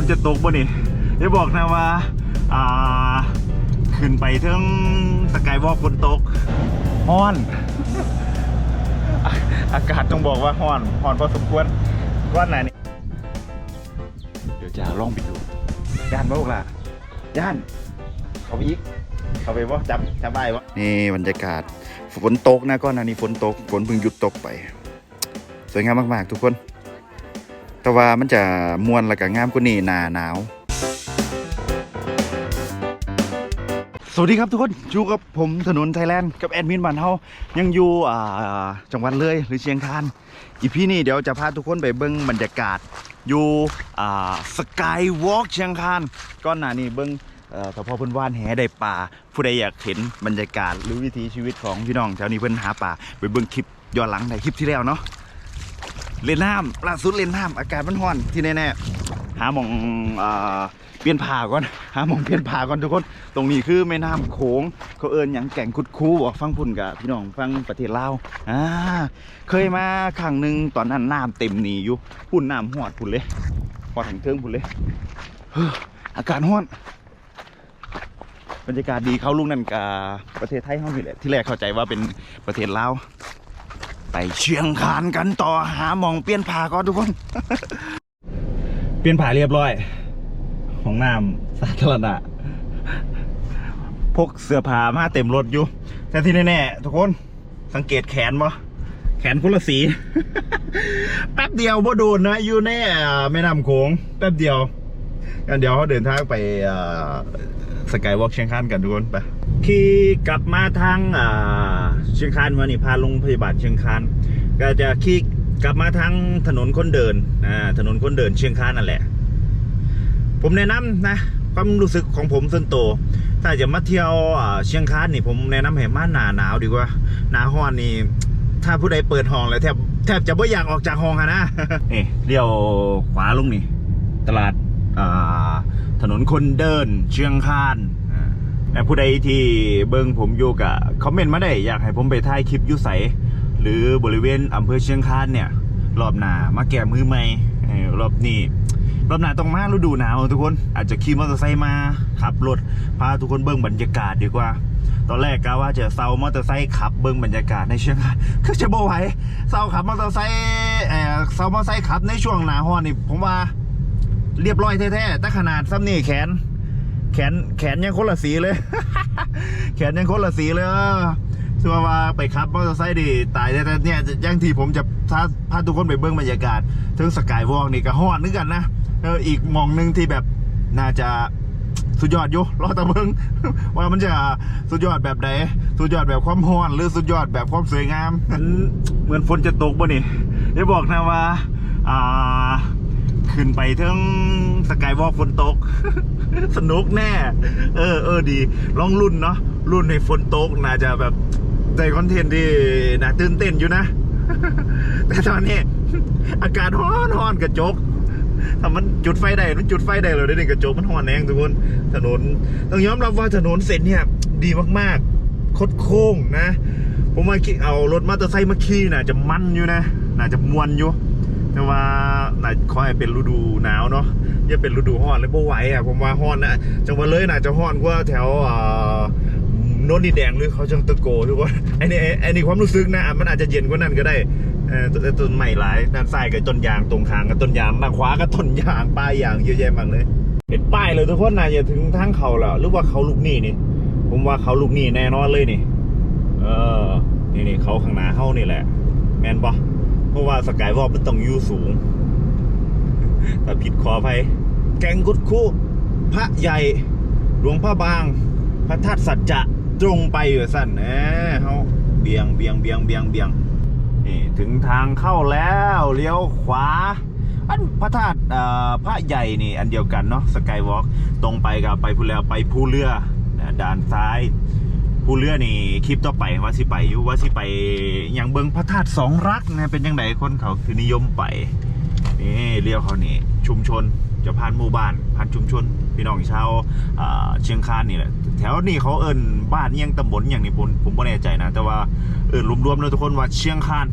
นจะตกบ่นี่อย่าบอกนะว่า อ่า ขึ้นไปถึงสกายวอล์กฝนตกฮ้อน อากาศต้องบอกว่าฮ้อนฮ้อนพอสมควรก้อนไหนนี่เดี๋ยวจะลองไปดูย่านบ่ลูกล่ะย่าน เขาไปอีก เขาไปบ่จับจับได้บ่นี่บรรยากาศฝนตกนะก้อนนานี้ฝนตกฝนเพิ่งหยุดตกไป สวยงามมาก ๆ ทุกคน แต่ว่ามันจะมวนแล้วก็งามกว่านี้หนาหนาว สวัสดีครับทุกคนอยู่กับผมถนนไทยแลนด์กับแอดมินบ้านเฮายังอยู่อ่าจังหวัดเลยหรือเชียงคานอีพี่นี้เดี๋ยวจะพาทุกคนไปเบิ้งบรรยากาศอยู่อ่าสกายวอล์กเชียงคานก้อนหน้านี้เบิ้งเอ่อถ้าพ่อเพิ่นว่านแหได้ป่าผู้ใดอยากเห็นบรรยากาศหรือวิถีชีวิตของพี่น้องแถวนี้เพิ่อนหาป่าไปเบิ้งคลิปย้อนหลังในคลิปที่แล้วเนาะ เล่นน้ำล่าสุดเล่นน้ำอากาศมันร้อนที่แน่ๆหาหมองเปลี่ยนผ่าก่อนหาหมองเปลี่ยนผ่าก่อนทุกคน ตรงนี้คือแม่น้ำโขงเขาเอิญอย่างแก่งคุดคูบอกฟังพุ่นกับพี่น้องฟังประเทศลาวอ่าเคยมาครั้งหนึ่งตอนนั้นน้ำเต็มหนีอยู่พุ่นน้ำหอดพุ่นเลยหอดถึงเทิงพุ่นเลยเฮ้ออากาศร้อนบรรยากาศดีเขาลุงนั่นกับประเทศไทยเขานี่แหละที่แรกเข้าใจว่าเป็นประเทศลาว ไปเชียงคานกันต่อหาหมองเปลี่ยนผ่าก่อนทุกคน เปลี่ยนผ่าเรียบร้อย ของน้ำสาธารณะพกเสื้อผ้ามาเต็มรถอยู่ แต่ที่แน่ๆทุกคนสังเกตแขนบ่แขนคนละสี แป๊บเดียวบ่โดนนะ อยู่ในอ่าแม่น้ำโขงแป๊บเดียวกันเดี๋ยวเขาเดินทางไปสกายวอล์กเชียงคานกันทุกคนไปขี่กลับมาทางอ่า เชียงคานมานี่พาลงพยาบาลเชียงคานก็จะขี่กลับมาทางถนนคนเดินอ่าถนนคนเดินเชียงคานนั่นแหละ ผมแนะนำนะความรู้สึกของผมส่วนตัวถ้าจะมาเที่ยวเชียงคานนี่ผมแนะนำให้มาหนาหนาวดีกว่าหนาห้อนนี่ถ้าผู้ใดเปิดห้องแล้วแทบแทบจะไม่อยากออกจากห้องอะนะนี่เลี้ยวขวาลงนี่ ตลาดอ่าถนนคนเดินเชียงคาน และผู้ใดที่เบิ่งผมอยู่กับคอมเมนต์มาได้อยากให้ผมไปถ่ายคลิปยุใสหรือบริเวณอำเภอเชียงคานเนี่ย รอบหน้ามาแก้มือใหม่รอบนี้รอบหน้าต้องมาฤดูหนาวทุกคนอาจจะขี่มอเตอร์ไซค์มาขับรถพาทุกคนเบิ่งบรรยากาศดีกว่า ตอนแรกกะว่าจะเซามอเตอร์ไซค์ขับเบิ่งบรรยากาศในเชียงคานคือจะบ่ไหวเซาขับมอเตอร์ไซค์เอ่อเซามอเตอร์ไซค์ขับในช่วงหนาฮอนนี่ผมว่าเรียบร้อยแท้ๆแต่ขนาดซ้ำนี่แขน แขนแขนยังคนละสีเลย แขนยังคนละสีเลยออคือว่าไปขับมอเตอร์ไซค์ดิตายแต่แต่เนี่ยอยังที่ผมจะพาพาทุกคนไปเบิ่งบรรยากาศถึงสกายวอล์กนี่ก็ฮอนนึกกันนะเอออีกมองหนึงที่แบบน่าจะสุดยอดอยู่รอตะเบิงว่ามันจะสุดยอดแบบไหนสุดยอดแบบความฮ้อนหรือสุดยอดแบบความสวยงามเหมือนฝนจะตกป่ะนี่ได้บอกนะว่าอ่า ขึ้นไปถึงสกายวอล์กฝนตก สนุกแน่ เออเออดี ลองรุ่นเนาะรุ่นในฝนตกน่าจะแบบใจคอนเทนต์ที่น่าตื่นเต้นอยู่นะ แต่ตอนนี้ อากาศร้อนร้อนกระจกถ้ามันจุดไฟได้ มันจุดไฟได้เลยได้กระจกมันร้อนแรงทุกคน ถนน ต้องยอมรับว่าถนนเส้นเนี่ย ดีมากๆ คดโค้งนะ ผมว่าขี่เอารถมอเตอร์ไซค์มาขี่น่าจะมันอยู่นะ น่าจะมวนอยู่ แต่ว่าน่าคอยเป็นฤดูหนาวเนาะอย่าเป็นฤดูร้อนเลยบ่ไหวอะผมว่าร้อนนะจังหวัดเลยน่าจะร้อนกว่าแถวอ่าโนนดินแดงหรือเขาจังตะโกทุกคนไอ้นี่ไอ้นี่ความรู้สึกนะมันอาจจะเย็นกว่านั้นก็ได้แต่ต้นใหม่หลายด้านซ้ายกับต้นยางตรงขางกับต้นยางด้าขวากับต้นยางป้ายยางเยอะแยะมากเลยเป็นป้ายเลยทุกคนนะอย่าถึงทางเขาแล้วหรือว่าเขาลูกหนี่นี่ผมว่าเขาลูกหนี่แน่นอนเลยนี่ เออนี่นี่เขาข้างหน้าเขานี่แหละ แมนปะ ราะว่าสกายวอล์กมันต้องอยู่สูง ถ้าผิดขออภัยแกงกุดคู่พระใหญ่หลวงพ่อบาง พระธาตุสัจจะตรงไปอยู่สั่นเออเขาเบียงเบียงเบียงเบียงเบียงนี่ถึงทางเข้าแล้วเลี้ยวขวา อันพระธาตุอ่อพระใหญ่นี่ อันเดียวกันเนาะสกายวอล์กตรงไปกับไปพูแล้วไปภูเรือนด้านซ้าย ผู้เรือนี่คลิปต่อไปว่าสิไปอยู่ว่าสิไปอย่างเบิงพระธาตุสองรักนะเป็นยังไงคนเขาคือนิยมไปนี่เรียวเขานี่ชุมชนจะผ่านหมู่บ้านผ่านชุมชน พี่น้องชาวเชียงคานนี่แหละแถวนี้เขาเอิ้นบ้านยังตำบลอย่างนี้ผมผมไม่แน่ใจนะ แต่ว่าเอิ้นรวมๆเลยทุกคนว่าเชียงคาน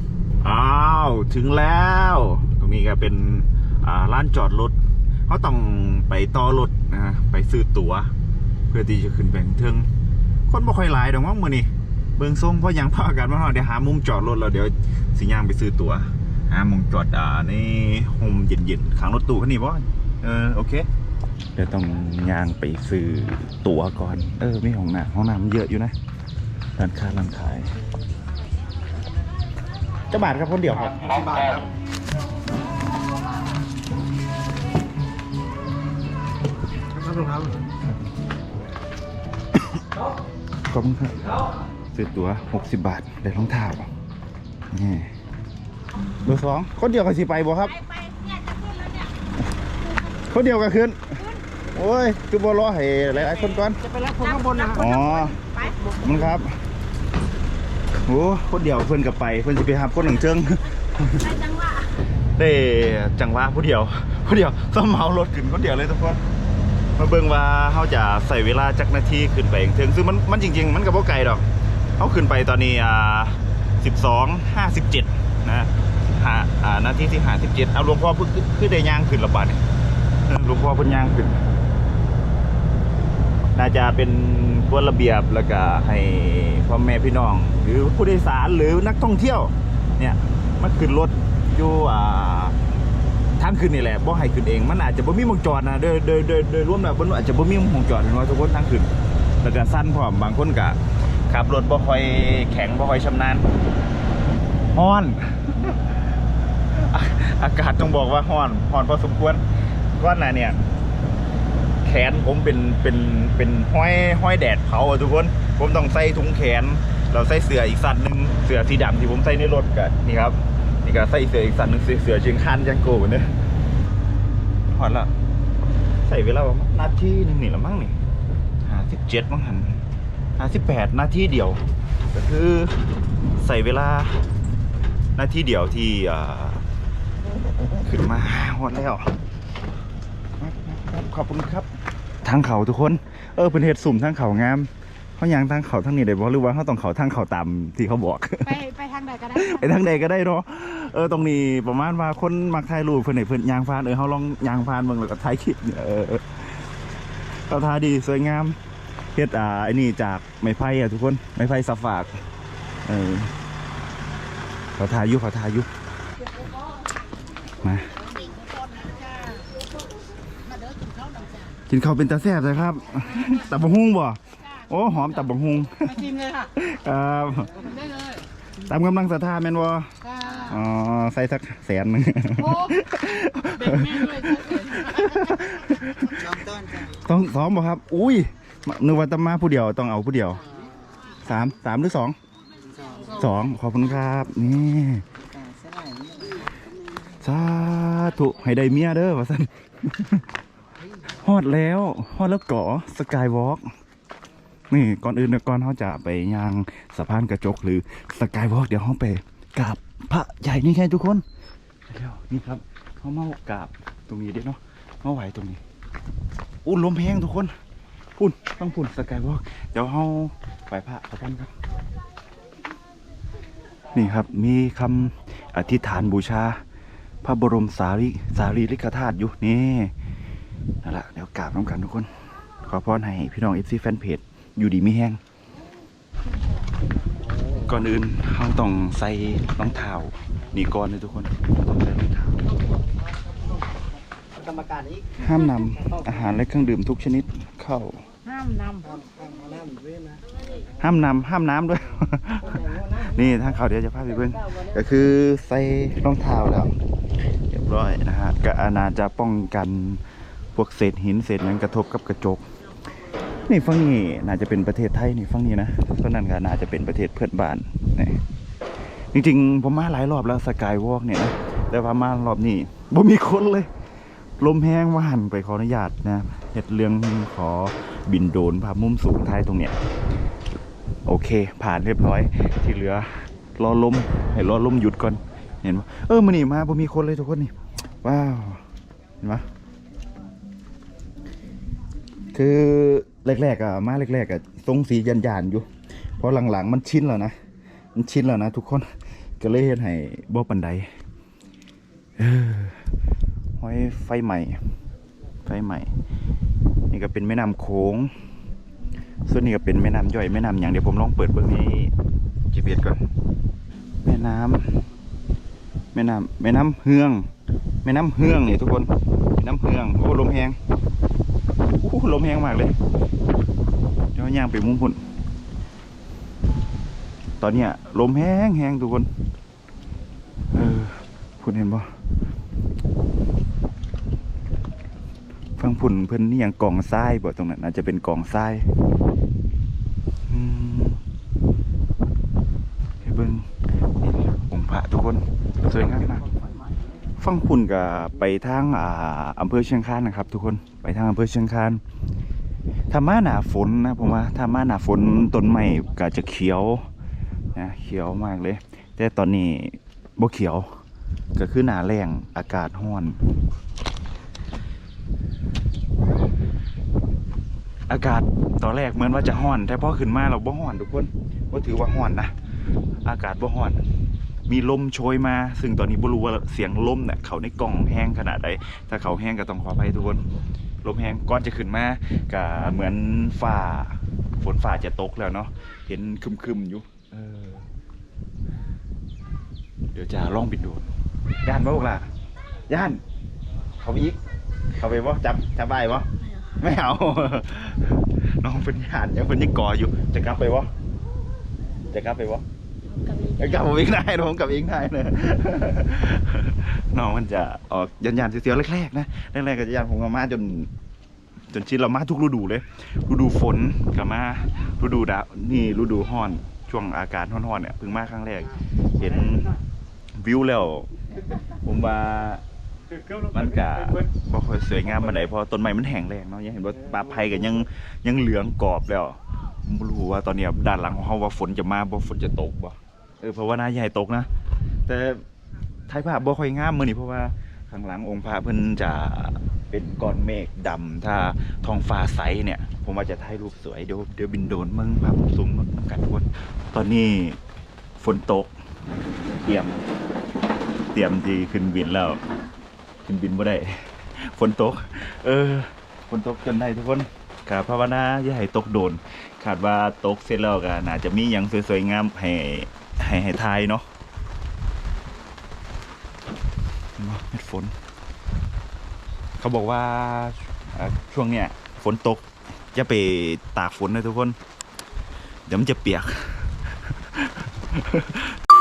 อ้าวถึงแล้ว ตรงนี้ก็เป็นร้านจอดรถเขาต้องไปต่อรถนะไปซื้อตั๋ว เพื่อที่จะขึ้นไปข้างเทิง คนบ่ค่อยหลายดอกมั้งมื้อนี้เบิ่งทรงเพราะหยังพากันมาฮอดเดี๋ยวหามุมจอดรถแล้วเดี๋ยวสิย่างไปซื้อตั๋วหามุมจอดอ่าในโฮมเย็นๆข้างรถตู้คันนี้บ่เออโอเคเดี๋ยวต้องย่างไปซื้อตั๋วก่อน เออมีห้องน้ำห้องน้ำเยอะอยู่นะร้านค้าร้านขายจะบาทครับคนเดียวครับบาทครับครับรองเท้า ขอบคุณครับ ซื้อตั๋ว 60 บาท ได้รองเท้านี่เบอร์สองคนเดียวกับสิไปบ่ครับ ไปไปเนี่ยจะขึ้นแล้วเนี่ยคนเดียวก็ขึ้น โอ้ยคือบ่รอให้หลายๆคนก่อน จะไปรับคนข้างบนนะครับอ๋อไปขอบคุณครับ โอ้คนเดียวเพิ่นกับไป เพิ่นสิไปหาคนหนึ่งเจิง ไปจังหวะได้จังหวะผู้เดียวผู้เดียวต้องเหมารถขึ้นคนเดียวเลยทุกคน มาเบิ่งว่าเขาจะใส่เวลาจักนาทีขึ้นไปถึงซึ่งมันมันจริง ๆ มันก็บ่ไกลดอกเขาขึ้นไปตอนนี้อ่า12 57นะหาอ่านาทีที่57เอาหลวงพ่อเพิ่งคือได้ย่างขึ้นระบาดนี่เออหลวงพ่อเพิ่นย่างขึ้นน่าจะเป็นกฎระเบียบแล้วก็ให้พ่อแม่พี่น้อง หรือผู้โดยสารหรือนักท่องเที่ยว เนี่ยมาขึ้นรถอยู่อ่า ทางขึ้นนี่แหละบ่ให้ขึ้นเอง มันอาจจะบ่มีมงจอดนะโดยโดยโดยโดยรวมแล้วมันอาจจะบ่มีมงจอดเห็นว่าทุกคนทางขึ้นแล้วก็สั้นพร้อมบางคนก็ขับรถบ่ค่อยแข็งบ่ค่อยชำนาญฮ้อน อากาศต้องบอกว่าฮ้อนฮ้อนพอสมควรก้อนน้าเนี่ย แขนผมเป็นเป็นเป็นห้อยห้อยแดดเผาทุกคน ผมต้องใส่ถุงแขน เราใส่เสื้ออีกสันหนึ่งเสื้อสีดำที่ผมใส่ในรถกันนี่ครับ นี่ก็ใส่เสื้ออีกสันหนึ่งเสื้อเชียงคันยังโกนเนี่ยหอดละใส่เวลาประมาณนาทีหนึ่งนี่ละมั้งนี่ห้าสิบเจ็ดมั้งหันห้าสิบแปดนาทีเดียว ก็คือใส่เวลานาทีเดียวที่อ่าขึ้นมาหอดแล้วขอบคุณครับทางเขาทุกคนเออเป็นเหตุสุ่มทางเขางามเขายางทางเขาทางนี้ได้บ่หรือว่าเขาต้องเขาทางเขาตามที่เขาบอก ไปไปทางใดก็ได้ ไปทางใดก็ได้เนาะ เออตรงนี้ประมาณว่าคนมักถ่ายรูปเพิ่นให้เพิ่นยางพานเออเขาลองยางพานเบิ่งแล้วก็ถ่ายคลิปเออเออเขาทาดีสวยงามเฮ็ดอ่าไอ้นี่จากไม้ไผ่อะทุกคนไม้ไผ่สับฝากเออเขาทายุเขาทายุมากินข้าวเป็นตาแซ่บเลยครับตับบังฮุงบ่โอ้หอมตับบังฮุงมาชิมเลยค่ะครับได้เลยตามกำลังศรัทธาแม่นบ่ค่ะ อ๋อใส่สักแสนหนึงโอ้เด็กแม่ด้วยเฉยต้องซ้อมบ่ครับ อุ้ยนึกว่าจะมาผู้เดียวต้องเอาผู้เดียวสามสามหรือสองสองขอบคุณครับนี่สาธุให้ได้เมียเด้อว่าสันฮอดแล้วฮอดแล้วเกาะสกายวอล์กนี่ก่อนอื่นเดี๋ยวก่อนเขาจะไปย่างสะพานกระจกหรือสกายวอล์กเดี๋ยวเขาไปกราบ พระใหญ่นี่ไงทุกคนเดี๋ยวนี่ครับเขาเมากราบตรงนี้เด้เนาะมาไหวตรงนี้อุ่นลมแห้งทุกคนพุ่นต้องพุ่นสกายวอล์กเดี๋ยวเขาไหวพระขอกันครับ นี่ครับมีคำอธิษฐานบูชา พระบรมสารีสารีริกธาตุอยู่นี่นั่นแหละเดี๋ยวกราบน้ำกันทุกคน ขอพรให้พี่น้องเอฟซีแฟนเพจอยู่ดีไม่แห้ง ก่อนอื่นเราต้องใส่รองเท้านี่ก่อนเลยทุกคนต้องใส่รองเท้ากรรมการนี้ห้ามนำอาหารและเครื่องดื่มทุกชนิดเข้า ห้ามนำห้ามนำห้ามน้ำด้วย นี่ทางเขาเดี๋ยวจะพาไปเบิ่งก็คือใส่รองเท้าแล้วเรียบร้อยนะฮะก็อานาจะป้องกันพวกเศษหินเศษนั้นกระทบกับกระจก นี่ฝั่งนี้น่าจะเป็นประเทศไทยนี่ฝั่งนี้นะฝั่งนั้นก็น่าจะเป็นประเทศเพื่อนบ้านนี่จริงๆ ผมมาหลายรอบแล้วสกายวอล์กเนี่ยนะแต่ว่ามารอบนี้บ่มีคนเลย ลมแห้งว่าหันไปขออนุญาตนะเห็ดเรื่องขอบินโดนภาพมุมสูงท้ายตรงเนี้ยโอเค ผ่านเรียบร้อย ที่เหลือรอลมให้รอลมหยุดก่อนเห็นปะเออมันนี่มาบ่มีคนเลยทุกคนนี่ว้าวเห็นปะคือ แรกๆอะมาแรกๆอะทรงสียันยานอยู่เพราะหลังๆ มันชินแล้วนะมันชินแล้วนะทุกคนก็เลยเห็นให้บ่ปันไดห้อยไฟใหม่ ไฟใหม่ นี่ก็เป็นแม่น้ำโขงส่วนนี้ก็เป็นแม่น้ำย่อยแม่น้ำอย่างเดี๋ยวผมลองเปิดเบื้องนี้จีเบียดก่อน แม่น้ำแม่น้ำแม่น้ำเฮือง แม่น้ำเฮืองนี่ทุกคนแม่น้ำเฮืองโอ้ลมแหง อ้ลมแหงมากเลย เดี๋ยวย่างไปมุมพุ่น ตอนเนี้ยลมแห้งแห้งทุกคน เออพุ่นเห็นปะฟังพุ่นเพิ่นนี่ยังกองทรายบ่ตรงนั้นอาจจะเป็นกองทรายอืมให้เบิ่งองค์พระทุกคน สวยงามมาก ฟังพุ่นกับไปทางอ่าอำเภอเชียงคานนะครับ ทุกคนไปทางอำเภอเชียงคานถ้ามาหนาฝนนะผมว่าถ้ามาหนาฝนต้นไม้ก็จะเขียวนะเขียวมากเลย แต่ตอนนี้บ่เขียวก็คือหนาแรงอากาศร้อน อากาศตอนแรกเหมือนว่าจะร้อน แต่พอขึ้นมาเราบ่ร้อนทุกคนว่าถือว่าร้อนนะอากาศบ่ร้อน มีลมโชยมา ซึ่งตอนนี้บ่รู้ว่าเสียงลมเนี่ยเขาในกล่องแห้งขนาดใดถ้าเขาแห้งก็ต้องขออภัยทุกคนลมแห้งก่อนจะขึ้นมาก็เหมือนฝ่าฝนฝ่าจะตกแล้วเนาะเห็นคึมๆอยู่เดี๋ยวจะล่องบินดรนย่านบ่พวกล่ะย่าน เขาไปอีก เขาไปบ่จับจับได้บ่ไม่เอา น้องเป็นย่านยังเป็นยังก่ออยู่ จะกลับไปบ่จะกลับไปบ่ กับอีกกลับอีกได้นะผมกลับเองได้เลยน้องมันจะออกยันยันเสียวๆแรกๆนะแรกๆก็จะยันผมกับมาจน จนชินเรามาทุกฤดูเลยฤดูฝนกับมาฤดูดาวนี่ฤดูร้อนช่วงอากาศร้อนๆเนี่ยเพิ่งมาครั้งแรก เห็นวิวแล้ว ผมว่ามันกะบ่ค่อยสวยงามปานใดเพราะต้นไม้มันแห้งแรงเนาะยังเห็นว่าปลาไผ่ก็ยังยังเหลืองกรอบแล้วผมบ่รู้ว่าตอนนี้ด้านหลังของเฮาว่าฝนจะมาบ่ฝนจะตกบ่ ออเพราะว่านาใหญ่ตกนะ แต่ไทยภาพบ่ค่อยงามมือนี้เพราะว่าข้างหลังองค์พระเพิ่นจะเป็นก้อนเมฆดำถ้าท้องฟ้าใสเนี่ย ผมว่าจะถ่ายรูปสวยเดี๋ยวเดี๋ยวบินโดนเมืองภาพสูงน้ำกันทุกคนตอนนี้ฝนตก เตรียม เตรียมที่ขึ้นบินแล้ว ขึ้นบินบ่ได้ฝนตก เออฝนตกจนได้ทุกคนกาภาวนาอย่าให้ตกโดนคาดว่าตกเสร็จแล้วก็น่าจะมีหยังสวยๆงามให้ ให้ให้ทายเนาะเม็ดฝน เขาบอกว่าช่วงเนี้ยฝนตกอย่าไปตากฝนนะทุกคน เดี๋ยวมันจะเปียก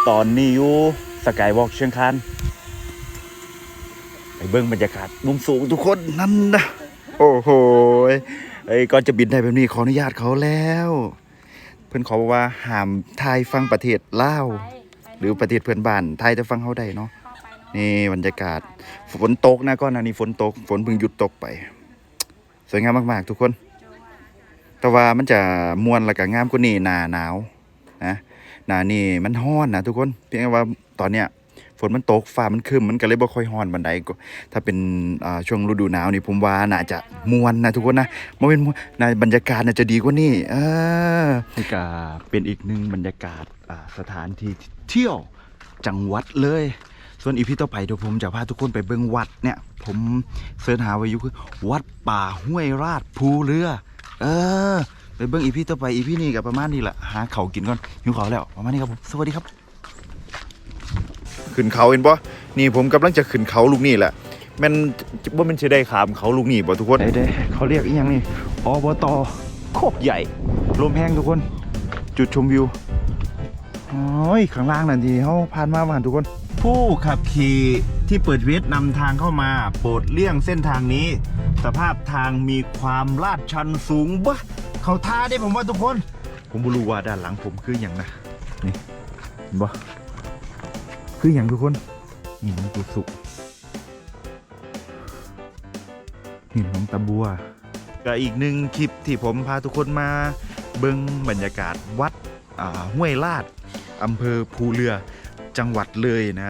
ตอนนี้อยู่สกายวอล์กเชียงคานไปเบิ่งบรรยากาศมุมสูงทุกคนนั่นนะโอ้โหยเอ้ก่อนจะบินได้แบบนี้ขออนุญาตเขาแล้ว เพื่อนขอบอกว่าห้ามทายฟังประเทศลาวไปไปหรือประเทศเพื่อนบ้านไทยจะฟังเขาได้เนาะเข้าไปเนาะนี่บรรยากาศ ฝนตกนะก่อนหน้านี้ฝนตก ฝนเพิ่งหยุดตกไป สวยงามมากๆ ทุกคน แต่ว่ามันจะมวนแล้วก็งามกว่านี้หนาหนาวนะหนานี่มันฮ้อนนะทุกคน เพียงแต่ว่าตอนเนี้ยฝ นมันตกฟ้ามันครึมมันก็เลยบ่ค่อยฮ้อนบันไดก็ถ้าเป็นช่วงฤดูหนาวนี่ผมว่าน่าจะมวนนะทุกคนนะบ่เป็นมวนน่าบรรยากาศน่าจะดีกว่านี้เออนี่ก็เป็นอีกหนึ่งบรรยากาศสถานที่เที่ยวจังหวัดเลย ส่วนอีพีต่อไปเดี๋ยวผมจะพาทุกคนไปเบิ่งวัดเนี่ย ผมเสิร์ชหาไว้อยู่คือวัดป่าห้วยราชภูเรือ เออไปเบิ่งอีพีต่อไปอีพีนี้กับประมาณนี้แหละหาเขากินก่อนหิวเขาแล้วประมาณนี้ครับผมสวัสดีครับ ขึ้นเขาเห็นปะนี่ผมกำลังจะขึ้นเขาลูกนี่แหละแมันว่ามันจะได้ขามเขาลูกนี่บ่ทุกคนได้เขาเรียกอีกอย่างนี่อบตโคกใหญ่ลมแห้งทุกคน จุดชมวิวโอ้ยข้างล่างนั่นทีเขาผ่านมาบ้านทุกคน ผู้ขับขี่ที่เปิดเวทนำทางเข้ามา โปรดเลี่ยงเส้นทางนี้ สภาพทางมีความลาดชันสูงบะเขาท่าได้ผมว่าทุกคน ผมไม่รู้ว่าด้านหลังผมคืออย่างนะนี่เห็นบ่ คืออย่างทุกคนนี่น้องกุสุนี่น้องตะบัวก็อีกหนึ่งคลิปที่ผมพาทุกคนมาเบิ้งบรรยากาศวัดห้วยลาดอำเภอภูเรือจังหวัดเลยนะ